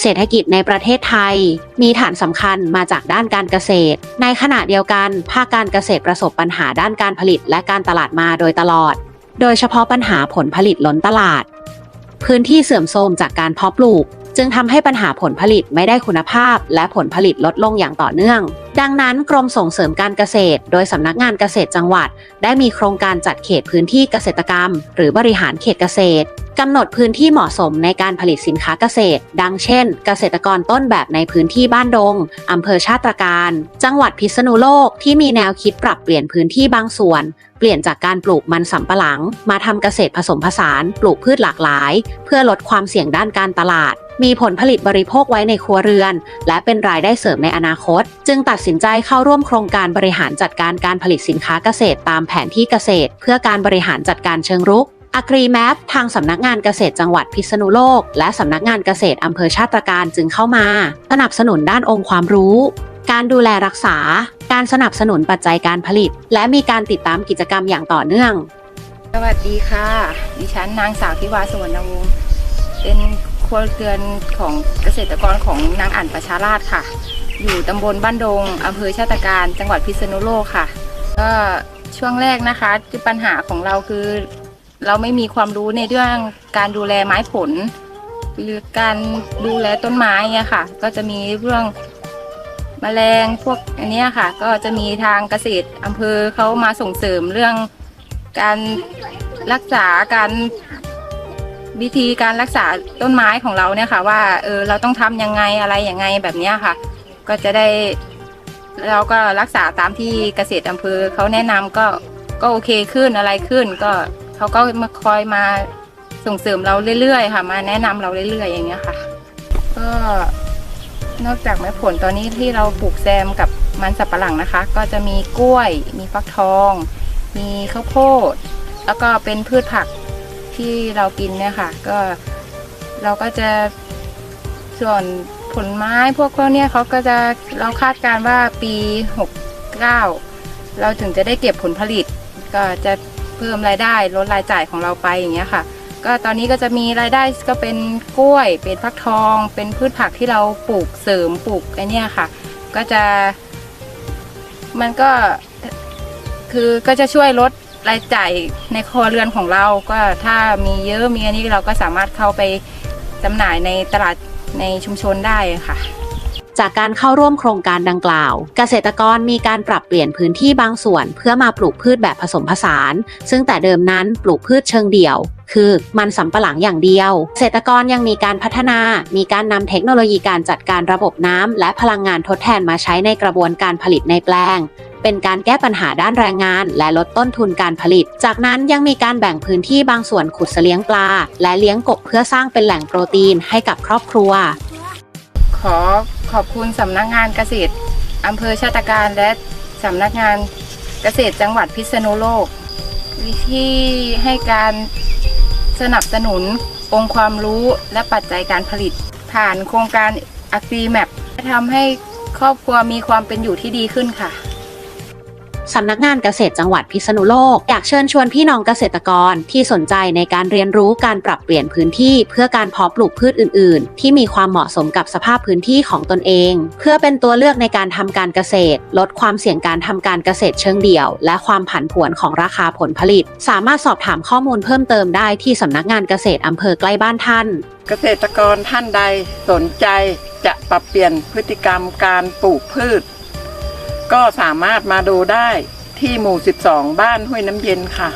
เศรษฐกิจในประเทศไทย มีฐานสำคัญมาจากด้านการเกษตร ในขณะเดียวกัน ภาคการเกษตรประสบปัญหาด้านการผลิตและการตลาดมาโดยตลอด โดยเฉพาะปัญหาผลผลิตล้นตลาด พื้นที่เสื่อมโทรมจากการเพาะปลูก จึงทำให้ปัญหาผลผลิตไม่ได้คุณภาพ และผลผลิตลดลงอย่างต่อเนื่อง ดังนั้นกรมส่งเสริมการเกษตร โดยสำนักงานเกษตรจังหวัด ได้มีโครงการจัดเขตพื้นที่เกษตรกรรม หรือบริหารเขตเกษตร กำหนดพื้นที่เหมาะสมในการผลิตสินค้าเกษตร ดังเช่น เกษตรกรต้นแบบในพื้นที่บ้านดงอำเภอชาติการ จังหวัดพิษณุโลกที่มีแนวคิดปรับเปลี่ยนพื้นที่บางส่วน เปลี่ยนจากการปลูกมันสำปะหลัง มาทำเกษตรผสมผสาน ปลูกพืชหลากหลาย เพื่อลดความเสี่ยงด้านการตลาดมีผลผลิตบริโภคไว้ในครัวเรือน และเป็นรายได้เสริมในอนาคต จึงตัดสินใจเข้าร่วมโครงการบริหารจัดการการผลิตสินค้าเกษตรตามแผนที่เกษตร เพื่อการบริหารจัดการเชิงรุก อักรีแมทางสำนักงานเกษตรจังหวัดพิษณุโลก และสำนักงานเกษตรอำเภอชาติการจึงเข้ามา สนับสนุนด้านองค์ความรู้ การดูแลรักษา การสนับสนุนปัจจัยการผลิต และมีการติดตามกิจกรรมอย่างต่อเนื่อง สวัสดีค่ะ ดิฉันนางสาวทิวาสวรรณวงศ์เป็นครัวเรือนของเกษตรกรของนางอ่านประชาราชค่ะ อยู่ตำบลบ้านดงอำเภอชาติการ จังหวัดพิษณุโลกค่ะ ก็ช่วงแรกนะคะคือปัญหาของเราคือ เราไม่มีความรู้ในเรื่องการดูแลไม้ผล หรือการดูแลต้นไม้เนี่ยค่ะ ก็จะมีเรื่องแมลงพวกอันนี้ค่ะ ก็จะมีทางเกษตรอำเภอเขามาส่งเสริมเรื่องการรักษาการวิธีการรักษาต้นไม้ของเราเนี่ยค่ะ ว่าเออเราต้องทำยังไงอะไรยังไงแบบนี้ค่ะ ก็จะได้เราก็รักษาตามที่เกษตรอำเภอเขาแนะนำก็ก็โอเคขึ้นอะไรขึ้นก็ เขาก็มาคอยมาส่งเสริมเราเรื่อยๆ ค่ะ มาแนะนำเราเรื่อยๆ อย่างเงี้ยค่ะ ก็นอกจากไม้ผลตอนนี้ที่เราปลูกแซมกับมันสับปะหลังนะคะ ก็จะมีกล้วย มีฟักทอง มีข้าวโพด แล้วก็เป็นพืชผักที่เรากินเนี่ยค่ะ ก็เราก็จะส่วนผลไม้พวกพวกเนี้ยเขาก็จะเราคาดการณ์ว่าปี 69 เราถึงจะได้เก็บผลผลิต ก็จะ เพิ่มรายได้ลดรายจ่ายของเราไปอย่างเงี้ยค่ะ ก็ตอนนี้ก็จะมีรายได้ก็เป็นกล้วย เป็นฟักทอง เป็นพืชผักที่เราปลูกเสริมปลูกไอเนี้ยค่ะ ก็จะ มันก็คือก็จะช่วยลดรายจ่ายในครัวเรือนของเราก็ถ้ามีเยอะมีอันนี้เราก็สามารถเข้าไปจำหน่ายในตลาดในชุมชนได้ค่ะ จากการเข้าร่วมโครงการดังกล่าว เกษตรกรมีการปรับเปลี่ยนพื้นที่บางส่วน เพื่อมาปลูกพืชแบบผสมผสาน ซึ่งแต่เดิมนั้นปลูกพืชเชิงเดี่ยวคือมันสำปะหลังอย่างเดียว เกษตรกรยังมีการพัฒนา มีการนำเทคโนโลยีการจัดการระบบน้ำและพลังงานทดแทนมาใช้ในกระบวนการผลิตในแปลง เป็นการแก้ปัญหาด้านแรงงาน และลดต้นทุนการผลิต จากนั้นยังมีการแบ่งพื้นที่บางส่วนขุดเสลี้ยงปลา และเลี้ยงกบเพื่อสร้างเป็นแหล่งโปรตีนให้กับครอบครัว ขอขอบคุณสำนักงานเกษตรอำเภอชาตการและสำนักงานเกษตรจังหวัดพิษณุโลก ที่ให้การสนับสนุนองค์ความรู้และปัจจัยการผลิต ผ่านโครงการ a g r i m a p ทำให้ครอบครัวมีความเป็นอยู่ที่ดีขึ้นค่ะ สำนักงานเกษตรจังหวัดพิษณุโลก อยากเชิญชวนพี่น้องเกษตรกรที่สนใจในการเรียนรู้การปรับเปลี่ยนพื้นที่ เพื่อการเพาะปลูกพืชอื่น ๆ ที่มีความเหมาะสมกับสภาพพื้นที่ของตนเอง เพื่อเป็นตัวเลือกในการทำการเกษตร ลดความเสี่ยงการทำการเกษตรเชิงเดี่ยว และความผันผวนของราคาผลผลิต สามารถสอบถามข้อมูลเพิ่มเติมได้ที่สำนักงานเกษตรอำเภอใกล้บ้านท่าน เกษตรกรท่านใดสนใจจะปรับเปลี่ยนพฤติกรรมการปลูกพืช ก็สามารถมาดูได้ที่หมู่ 12 บ้านห้วยน้ำเย็นค่ะ